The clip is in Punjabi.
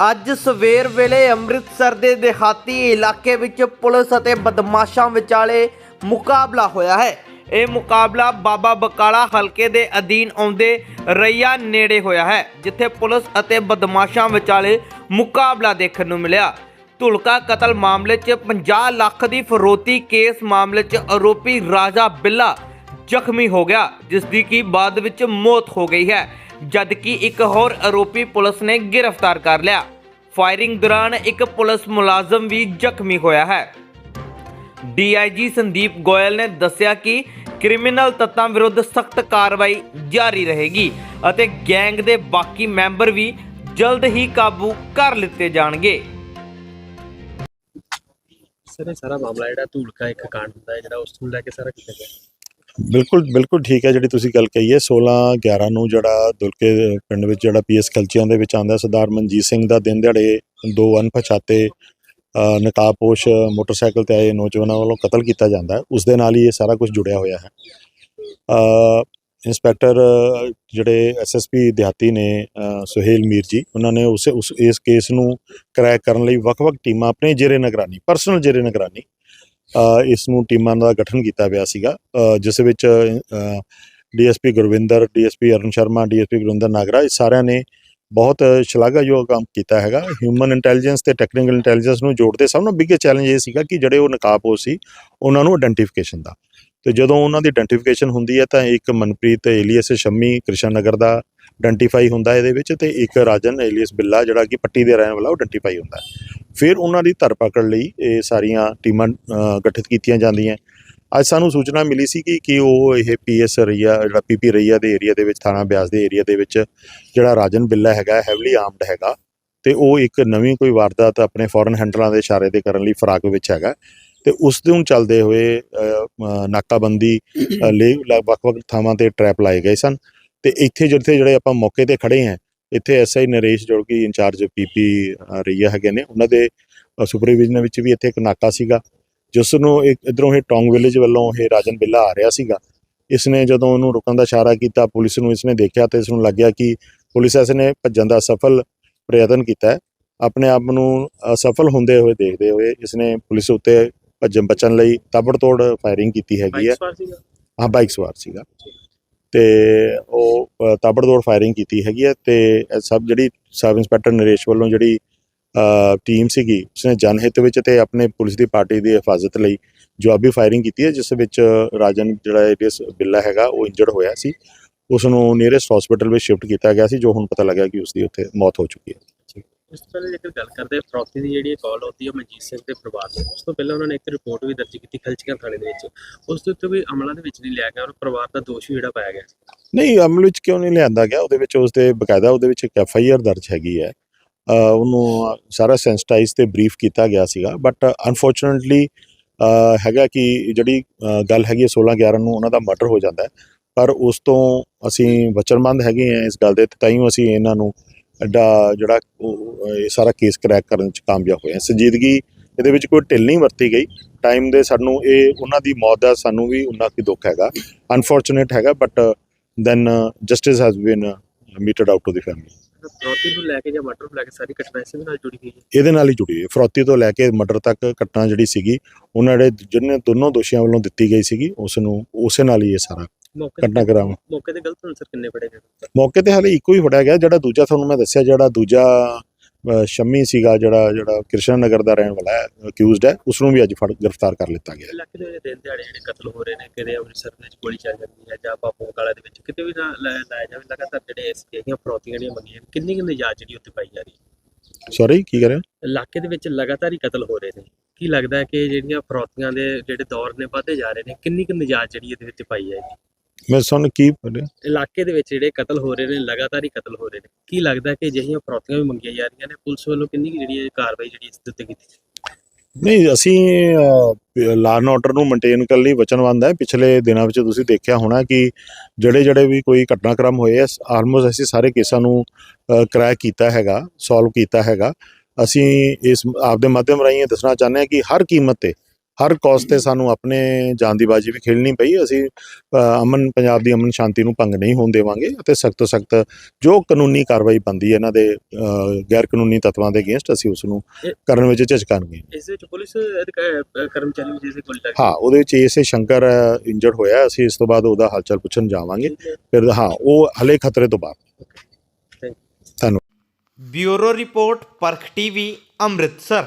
ਅੱਜ ਸਵੇਰ ਵੇਲੇ ਅੰਮ੍ਰਿਤਸਰ ਦੇ ਦਿਹਾਤੀ ਇਲਾਕੇ ਵਿੱਚ ਪੁਲਿਸ ਅਤੇ ਬਦਮਾਸ਼ਾਂ ਵਿਚਾਲੇ ਮੁਕਾਬਲਾ ਹੋਇਆ ਹੈ। ਇਹ ਮੁਕਾਬਲਾ ਬਾਬਾ ਬਕਾਲਾ ਹਲਕੇ ਦੇ ਅਧੀਨ ਆਉਂਦੇ ਰਈਆ ਨੇੜੇ ਹੋਇਆ ਹੈ, ਜਿੱਥੇ ਪੁਲਿਸ ਅਤੇ ਬਦਮਾਸ਼ਾਂ ਵਿਚਾਲੇ ਮੁਕਾਬਲਾ ਦੇਖਣ ਨੂੰ ਮਿਲਿਆ। ਧੁਲਕਾ ਕਤਲ ਮਾਮਲੇ 'ਚ 50 ਲੱਖ ਦੀ ਫਰੋਤੀ ਕੇਸ ਮਾਮਲੇ 'ਚ ਆਰੋਪੀ ਰਾਜਾ ਬਿੱਲਾ ਜ਼ਖਮੀ ਹੋ ਗਿਆ, ਜਿਸ ਦੀ ਕੀ ਬਾਅਦ ਵਿੱਚ ਮੌਤ ਹੋ ਗਈ ਹੈ। ਜਦਕਿ ਇੱਕ ਹੋਰ ਆਰੋਪੀ ਪੁਲਿਸ ਨੇ ਗ੍ਰਿਫਤਾਰ ਕਰ ਲਿਆ। ਫਾਇਰਿੰਗ ਦੌਰਾਨ ਇੱਕ ਪੁਲਿਸ ਮੁਲਾਜ਼ਮ ਵੀ ਜ਼ਖਮੀ ਹੋਇਆ ਹੈ। ਡੀਆਈਜੀ ਸੰਦੀਪ ਗੋਇਲ ਨੇ ਦੱਸਿਆ ਕਿ ਕ੍ਰਿਮੀਨਲ ਤੱਤਾਂ ਵਿਰੁੱਧ ਸਖਤ ਕਾਰਵਾਈ ਜਾਰੀ ਰਹੇਗੀ ਅਤੇ ਗੈਂਗ ਦੇ ਬਾਕੀ ਮੈਂਬਰ ਵੀ ਜਲਦ ਹੀ ਕਾਬੂ ਕਰ ਲਿੱਤੇ ਜਾਣਗੇ। ਸਰ, ਇਹ ਸਾਰਾ ਮਾਮਲਾ ਜਿਹੜਾ ਧੂਲਕਾ ਇੱਕ ਕਾਂਡ ਹੁੰਦਾ ਹੈ, ਜਿਹੜਾ ਉਸ ਨੂੰ ਲੈ ਕੇ ਸਾਰਾ ਕੀਤਾ ਗਿਆ। ਬਿਲਕੁਲ ਬਿਲਕੁਲ ਠੀਕ ਹੈ ਜਿਹੜੀ ਤੁਸੀਂ ਗੱਲ ਕਹੀ ਹੈ। 16 11 ਨੂੰ ਜਿਹੜਾ ਦੁਲਕੇ ਪਿੰਡ ਵਿੱਚ ਜਿਹੜਾ ਪੀਐਸ ਕਲਚੀਆਂ ਦੇ ਵਿੱਚ ਆਂਦਾ ਸਰਦਾਰ ਮਨਜੀਤ ਸਿੰਘ ਦਾ ਦਿਨ ਦਿਹਾੜੇ ਦੋ ਅਣਪਛਾਤੇ ਅ, ਨਕਾਬਪੋਸ਼ ਮੋਟਰਸਾਈਕਲ ਤੇ ਆਏ ਨੌਜਵਾਨਾਂ ਵੱਲੋਂ ਕਤਲ ਕੀਤਾ ਜਾਂਦਾ ਉਸ ਦੇ ਨਾਲ ਹੀ ਇਹ ਸਾਰਾ ਕੁਝ ਜੁੜਿਆ ਹੋਇਆ ਹੈ। ਅ, ਇੰਸਪੈਕਟਰ ਅ, ਜਿਹੜੇ ਐਸਐਸਪੀ ਦਿਹਾਤੀ ਨੇ ਸੁਹੇਲ ਮੀਰ ਜੀ ਉਹਨਾਂ ਨੇ ਉਸ ਉਸ ਇਸ ਕੇਸ ਨੂੰ ਕਰੈਕ ਕਰਨ ਲਈ ਵੱਖ-ਵੱਖ ਟੀਮਾਂ ਆਪਣੇ ਜੇਰੇ ਨਿਗਰਾਨੀ ਪਰਸਨਲ ਜੇਰੇ ਨਿਗਰਾਨੀ ਇਸ ਨੂੰ ਟੀਮਾਂ ਦਾ ਗਠਨ ਕੀਤਾ ਪਿਆ ਸੀਗਾ। ਜਿਸ ਵਿੱਚ DSP Gurvinder, DSP Arun Sharma, DSP Gurinder Nagra, ਇਹ ਸਾਰਿਆਂ ਨੇ ਬਹੁਤ ਸ਼ਲਾਘਾਯੋਗ ਕੰਮ ਕੀਤਾ ਹੈਗਾ। ਹਿਊਮਨ ਇੰਟੈਲੀਜੈਂਸ ਤੇ ਟੈਕਨੀਕਲ ਇੰਟੈਲੀਜੈਂਸ ਨੂੰ ਜੋੜਦੇ ਸਭ ਤੋਂ ਬਿగ్గੇਸਟ ਚੈਲੰਜ ਇਹ ਸੀਗਾ ਕਿ ਜਿਹੜੇ ਉਹ ਨਕਾਬਪੋਸ਼ ਸੀ, ਉਹਨਾਂ ਨੂੰ ਆਇਡੈਂਟੀਫਿਕੇਸ਼ਨ ਦਾ। ਤੇ ਜਦੋਂ ਉਹਨਾਂ ਦੀ ਆਇਡੈਂਟੀਫਿਕੇਸ਼ਨ ਹੁੰਦੀ ਹੈ ਤਾਂ ਇੱਕ ਮਨਪ੍ਰੀਤ ਏਲੀਅਸ ਸ਼ੰਮੀ ਕ੍ਰਿਸ਼ਨ ਨਗਰ ਦਾ ਆਇਡੈਂਟੀਫਾਈ ਹੁੰਦਾ ਇਹਦੇ ਵਿੱਚ ਤੇ ਇੱਕ ਰਾਜਨ ਏਲੀਅਸ ਬਿੱਲਾ ਜਿਹੜਾ ਕਿ ਪੱਟੀ ਦੇ ਰਹਿਣ ਵਾਲਾ ਉਹ ਆਇਡੈਂਟੀਫਾਈ ਹੁੰਦਾ। ਫਿਰ ਉਹਨਾਂ ਦੀ ਧਰਪਕੜ ਲਈ ਇਹ ਸਾਰੀਆਂ ਟੀਮਾਂ ਗਠਿਤ ਕੀਤੀਆਂ ਜਾਂਦੀਆਂ। ਅੱਜ ਸਾਨੂੰ ਸੂਚਨਾ ਮਿਲੀ ਸੀ ਕਿ ਕਿ ਉਹ ਇਹ ਪੀਐਸ ਰਈਆ, ਜਿਹੜਾ ਪੀਪੀ ਰਈਆ ਦੇ ਏਰੀਆ ਦੇ ਵਿੱਚ, ਥਾਣਾ ਬਿਆਸ ਦੇ ਏਰੀਆ ਦੇ ਵਿੱਚ ਜਿਹੜਾ ਰਾਜਨ ਬਿੱਲਾ ਹੈਗਾ ਹੈਵਲੀ ਆਰਮਡ ਹੈਗਾ ਤੇ ਉਹ ਇੱਕ ਨਵੀਂ ਕੋਈ ਵਾਰਦਾਤ ਆਪਣੇ ਫੋਰਨ ਹੈਂਡਲਾਂ ਦੇ ਇਸ਼ਾਰੇ ਤੇ ਕਰਨ ਲਈ ਫਰਾਕ ਵਿੱਚ ਹੈਗਾ ਤੇ ਉਸ ਨੂੰ ਚੱਲਦੇ ਹੋਏ ਨਾਕਾਬੰਦੀ ਲਈ ਲ- ਵੱਖ-ਵੱਖ ਥਾਵਾਂ ਤੇ ਟ੍ਰੈਪ ਲਾਏ ਗਏ ਸਨ ਤੇ ਇੱਥੇ ਜਿੱਥੇ ਜਿਹੜੇ ਆਪਾਂ ਮੌਕੇ ਤੇ ਖੜੇ ਹਾਂ ਇੱਥੇ ਐਸਆਈ ਨਰੇਸ਼ ਜੋ ਕਿ ਇੰਚਾਰਜ ਪੀਪੀ ਰਈਆ ਹੈਗੇ ਨੇ। ਉਹਨਾਂ ਦੇ ਸੁਪਰਵਿਜ਼ਨ ਵਿੱਚ ਵੀ ਇੱਥੇ ਇੱਕ ਨਾਕਾ ਸੀਗਾ ਜਿਸ ਨੂੰ ਇੱਕ ਇਧਰੋਂ ਇਹ ਟੌਂਗ ਵਿਲੇਜ ਵੱਲੋਂ ਇਹ ਰਾਜਨ ਬਿੱਲਾ ਆ ਰਿਹਾ ਸੀਗਾ। ਇਸ ਨੇ ਜਦੋਂ ਉਹਨੂੰ ਰੁਕਣ ਦਾ ਇਸ਼ਾਰਾ ਕੀਤਾ ਪੁਲਿਸ ਨੂੰ ਇਸਨੇ ਦੇਖਿਆ ਤੇ ਇਸ ਨੂੰ ਲੱਗਿਆ ਕਿ ਪੁਲਿਸ ਇਸ ਨੇ ਭੱਜਣ ਦਾ ਸਫਲ ਪ੍ਰਯਤਨ ਕੀਤਾ ਆਪਣੇ ਆਪ ਨੂੰ ਅਸਫਲ ਹੁੰਦੇ ਹੋਏ ਦੇਖਦੇ ਹੋਏ ਇਸਨੇ ਪੁਲਿਸ ਉੱਤੇ ਭੱਜਣ ਬਚਣ ਲਈ ਤਾਬੜਤੋੜ ਫਾਇਰਿੰਗ ਕੀਤੀ ਹੈਗੀ ਹੈ। ਹਾਂ ਬਾਈਕ ਸਵਾਰ ਸੀਗਾ। ਤੇ ਉਹ ਅ, ਤਾਬੜਤੋੜ ਫਾਇਰਿੰਗ ਕੀਤੀ ਹੈਗੀ ਹੈ ਤੇ ਸਭ ਜਿਹੜੀ ਸਬ ਇੰਸਪੈਕਟਰ ਨਰੇਸ਼ ਵੱਲੋਂ ਜਿਹੜੀ ਟੀਮ ਸੀਗੀ ਉਸਨੇ ਜਨਹਿਤ ਵਿੱਚ ਤੇ ਆਪਣੇ ਪੁਲਿਸ ਦੀ ਪਾਰਟੀ ਦੀ ਹਿਫਾਜ਼ਤ ਲਈ ਜਵਾਬੀ ਫਾਇਰਿੰਗ ਕੀਤੀ ਹੈ ਜਿਸ ਵਿੱਚ ਰਾਜਨ ਜਿਹੜਾ ਏਡੀਐਸ ਬਿੱਲਾ ਹੈਗਾ ਉਹ ਇੰਜਰਡ ਹੋਇਆ ਸੀ। ਉਸ ਨੂੰ ਨੀਅਰੈਸਟ ਹਸਪੀਟਲ ਵਿੱਚ ਸ਼ਿਫਟ ਕੀਤਾ ਗਿਆ ਸੀ ਜੋ ਹੁਣ ਪਤਾ ਲੱਗਾ ਕਿ ਉਸ ਦੀ ਉੱਥੇ ਮੌਤ ਹੋ ਚੁੱਕੀ ਹੈ। ਇਸ ਤੋਂ ਪਹਿਲਾਂ ਜੇਕਰ ਗੱਲ ਕਰਦੇ ਹਾਂ ਫਰੋਤੀ ਦੀ ਜਿਹੜੀ ਕਾਲ ਆਉਂਦੀ ਹੈ ਮਨਜੀਤ ਸਿੰਘ ਦੇ ਪਰਿਵਾਰ ਨੂੰ ਉਸ ਤੋਂ ਪਹਿਲਾਂ ਉਹਨਾਂ ਨੇ ਇੱਕ ਰਿਪੋਰਟ ਵੀ ਦਰਜ ਕੀਤੀ ਖਲਚੀਆਂ ਥਾਣੇ ਦੇ ਵਿੱਚ। ਉਸ ਦੇ ਉੱਤੇ ਵੀ ਅਮਲਾਂ ਦੇ ਵਿੱਚ ਨਹੀਂ ਲਿਆ ਗਿਆ ਔਰ ਪਰਿਵਾਰ ਦਾ ਦੋਸ਼ ਵੀ ਜਿਹੜਾ ਪਾਇਆ ਗਿਆ ਨਹੀਂ, ਅਮਲ ਵਿੱਚ ਕਿਉਂ ਨਹੀਂ ਲਿਆਂਦਾ ਗਿਆ? ਉਹਦੇ ਵਿੱਚ ਉਸ ਦੇ ਬਕਾਇਦਾ ਉਹਦੇ ਵਿੱਚ ਇੱਕ ਐਫ ਆਈ ਆਰ ਦਰਜ ਹੈਗੀ ਹੈ। ਉਹਨੂੰ ਸਾਰਾ ਸੈਂਸਿਟਾਈਜ਼ ਤੇ ਬਰੀਫ ਕੀਤਾ ਗਿਆ ਸੀਗਾ। ਬਟ ਅਨਫੋਰਚੂਨਟਲੀ ਹੈਗਾ ਕਿ ਜਿਹੜੀ ਗੱਲ ਹੈਗੀ ਹੈ 16 11 ਨੂੰ ਉਹਨਾਂ ਦਾ ਮਰਡਰ ਹੋ ਜਾਂਦਾ ਹੈ। ਪਰ ਉਸ ਤੋਂ ਅਸੀਂ ਵਚਨਬੰਦ ਹੈਗੇ ਆ ਇਸ ਗੱਲ ਦੇ, ਤੇ ਤਾਈਓ ਅਸੀਂ ਇਹਨਾਂ ਨੂੰ ਐਡਾ ਜਿਹੜਾ ਇਹ ਸਾਰਾ ਕੇਸ ਕਰੈਕ ਕਰਨ ਚ ਕਾਮਯਾਬ ਹੋਏ ਹਾਂ ਸੰਜੀਦਗੀ ਇਹਦੇ ਵਿੱਚ ਕੋਈ ਢਿੱਲ ਨਹੀਂ ਵਰਤੀ ਗਈ। ਟਾਈਮ ਦੇ ਸਾਨੂੰ ਇਹ ਉਹਨਾਂ ਦੀ ਮੌਤ ਦਾ ਸਾਨੂੰ ਵੀ ਉਹਨਾਂ ਕੀ ਦੁੱਖ ਹੈਗਾ। ਅਨਫੋਰਚੂਨੇਟ ਹੈਗਾ but then justice has been meted out to the family ਫਰੋਤੀ ਨੂੰ ਲੈ ਕੇ ਜਾਂ ਮਰਡਰ ਨੂੰ ਲੈ ਕੇ ਸਾਰੀ ਘਟਨਾ ਇਸੇ ਨਾਲ ਜੁੜੀ ਹੋਈ ਹੈ? ਇਹਦੇ ਨਾਲ ਹੀ ਜੁੜੀ ਹੋਈ ਹੈ। ਫਰੋਤੀ ਤੋਂ ਲੈ ਕੇ ਮਰਡਰ ਤੱਕ ਘਟਨਾ ਜਿਹੜੀ ਸੀਗੀ ਉਹਨਾਂ ਦੇ ਜਿਹਨੇ ਦੋਨੋਂ ਦੋਸ਼ੀਆਂ ਵੱਲੋਂ ਦਿੱਤੀ ਗਈ ਸੀਗੀ ਉਸ ਨੂੰ ਉਸੇ ਨਾਲ ਹੀ ਇਹ ਸਾਰਾ ਮੌਕੇ ਘਟਨਾ ਮੌਕੇ ਤੇ ਗਲਤ ਅਨਸਰ ਕਿੰਨੇ ਫੜੇ ਗਏ? ਮੌਕੇ ਤੇ ਹਾਲੇ ਇੱਕੋ ਹੀ ਫੜਿਆ ਗਿਆ ਜਿਹੜਾ ਦੂਜਾ ਤੁਹਾਨੂੰ ਮੈਂ ਦੱਸਿਆ ਜਿਹੜਾ ਦੂਜਾ ਸ਼ੰਮੀ ਸੀਗਾ ਜਿਹੜਾ ਜਿਹੜਾ ਕ੍ਰਿਸ਼ਨ ਨਗਰ ਦਾ ਰਹਿਣ ਵਾਲਾ ਹੈ ਅਕਿਊਜ਼ਡ ਹੈ ਉਸ ਨੂੰ ਵੀ ਅੱਜ ਫੜ ਗ੍ਰਿਫਤਾਰ ਕਰ ਲਿੱਤਾ ਗਿਆ। ਇਲਾਕੇ ਦੇ ਵਿੱਚ ਦਿਨ ਦਿਹਾੜੇ ਜਿਹੜੇ ਕਤਲ ਹੋ ਰਹੇ ਨੇ ਕਿਤੇ ਅੰਮ੍ਰਿਤਸਰ ਦੇ ਵਿੱਚ ਗੋਲੀ ਚੱਲ ਜਾਂਦੀ ਹੈ ਜਾਂ ਬਾਪੂ ਕਾਲਾ ਦੇ ਵਿੱਚ ਕਿਤੇ ਵੀ ਨਾ ਲੈ- ਲਾਇਆ ਜਾਵੇ ਲਗਾਤਾਰ ਜਿਹੜੇ ਇਸ ਜਿਹੜੀਆਂ ਫਰੋਤੀਆਂ ਜਿਹੜੀਆਂ ਮੰਗੀਆਂ ਕਿੰਨੀ ਕਿੰਨੀ ਨਜਾਇਜ਼ ਜਿਹੜੀ ਉੱਤੇ ਪਾਈ ਜਾ ਰਹੀ ਹੈ? ਸੌਰੀ ਕੀ ਕਰ ਰਹੇ ਹੋ? ਇਲਾਕੇ ਦੇ ਵਿੱਚ ਲਗਾਤਾਰ ਹੀ ਕਤਲ ਹੋ ਰਹੇ ਨੇ। ਕੀ ਲੱਗਦਾ ਹੈ ਕਿ ਜਿਹੜੀਆਂ ਫਰੋਤੀਆਂ ਦੇ ਜਿਹੜੇ ਦੌਰ ਨੇ ਵਧਦੇ ਜਾ ਰਹੇ ਨੇ ਕਿੰਨੀ ਕੁ ਨਜਾਇਜ਼ ਜਿਹੜੀ ਇਹਦੇ ਵਿੱਚ ਪਾਈ ਜਾਏਗੀ ਮੈਂ ਤੁਹਾਨੂੰ ਕੀ ਬੋਲਿਆ ਇਲਾਕੇ ਦੇ ਵਿੱਚ ਜਿਹੜੇ ਕਤਲ ਹੋ ਰਹੇ ਨੇ ਲਗਾਤਾਰ ਹੀ ਕਤਲ ਹੋ ਰਹੇ ਨੇ ਕੀ ਲੱਗਦਾ ਕਿ ਅਜਿਹੀਆਂ ਫਰੋਤੀਆਂ ਵੀ ਮੰਗੀਆਂ ਜਾ ਰਹੀਆਂ ਨੇ? ਪੁਲਿਸ ਵੱਲੋਂ ਕਿੰਨੀ ਕੁ ਜਿਹੜੀ ਇਹ ਕਾਰਵਾਈ ਜਿਹੜੀ ਇਸ ਦੇ ਉੱਤੇ ਕੀਤੀ ਜਾਵੇ? ਨਹੀਂ ਅਸੀਂ ਲਾਅ ਆਰਡਰ ਨੂੰ ਮੇਨਟੇਨ ਕਰਨ ਲਈ ਵਚਨਬੰਦ ਹੈ। ਪਿਛਲੇ ਦਿਨਾਂ ਵਿੱਚ ਤੁਸੀਂ ਦੇਖਿਆ ਹੋਣਾ ਕਿ ਜਿਹੜੇ ਜਿਹੜੇ ਵੀ ਕੋਈ ਘਟਨਾਕ੍ਰਮ ਹੋਏ ਆ ਆਲਮੋਸਟ ਅਸੀਂ ਸਾਰੇ ਕੇਸਾਂ ਨੂੰ ਕਰੈਕ ਕੀਤਾ ਹੈਗਾ ਸੋਲਵ ਕੀਤਾ ਹੈਗਾ। ਅਸੀਂ ਇਸ ਆਪਦੇ ਮਾਧਿਅਮ ਰਾਹੀਂ ਦੱਸਣਾ ਚਾਹੁੰਦੇ ਹਾਂ ਕਿ ਹਰ ਕੀਮਤ ਤੇ ਹਰ ਕੌਸ ਤੇ ਸਾਨੂੰ ਆਪਣੇ ਜਾਨ ਦੀ ਬਾਜੀ ਵੀ ਖੇਲਣੀ ਪਈ। ਅਸੀਂ ਅਮਨ ਪੰਜਾਬ ਦੀ ਅਮਨ ਸ਼ਾਂਤੀ ਨੂੰ ਭੰਗ ਨਹੀਂ ਹੋਣ ਦੇਵਾਂਗੇ ਅਤੇ ਸਖਤ ਤੋਂ ਸਖਤ ਜੋ ਕਾਨੂੰਨੀ ਕਾਰਵਾਈ ਬੰਦੀ ਇਹਨਾਂ ਦੇ ਗੈਰ ਕਾਨੂੰਨੀ ਤੱਤਵਾਂ ਦੇ ਅਗੇਂਸਟ ਅਸੀਂ ਉਸ ਨੂੰ ਕਰਨ ਵਿੱਚ ਝਿਜਕਾਂਗੇ। ਇਸ ਵਿੱਚ ਪੁਲਿਸ ਕਰਮਚਾਰੀ ਵੀ ਜਿਸੇ ਲੱਗੀ ਹਾਂ ਉਹਦੇ ਵਿੱਚ ਏਸੇ ਸ਼ੰਕਰ ਇੰਜਰਡ ਹੋਇਆ ਅਸੀਂ ਇਸ ਤੋਂ ਬਾਅਦ ਉਹਦਾ ਹਾਲਚਾਲ ਪੁੱਛਣ ਜਾਵਾਂਗੇ। ਫਿਰ ਹਾਂ ਉਹ ਹਲੇ ਖਤਰੇ ਤੋਂ ਬਾਹਰ। Bureau report Parakh TV Amritsar.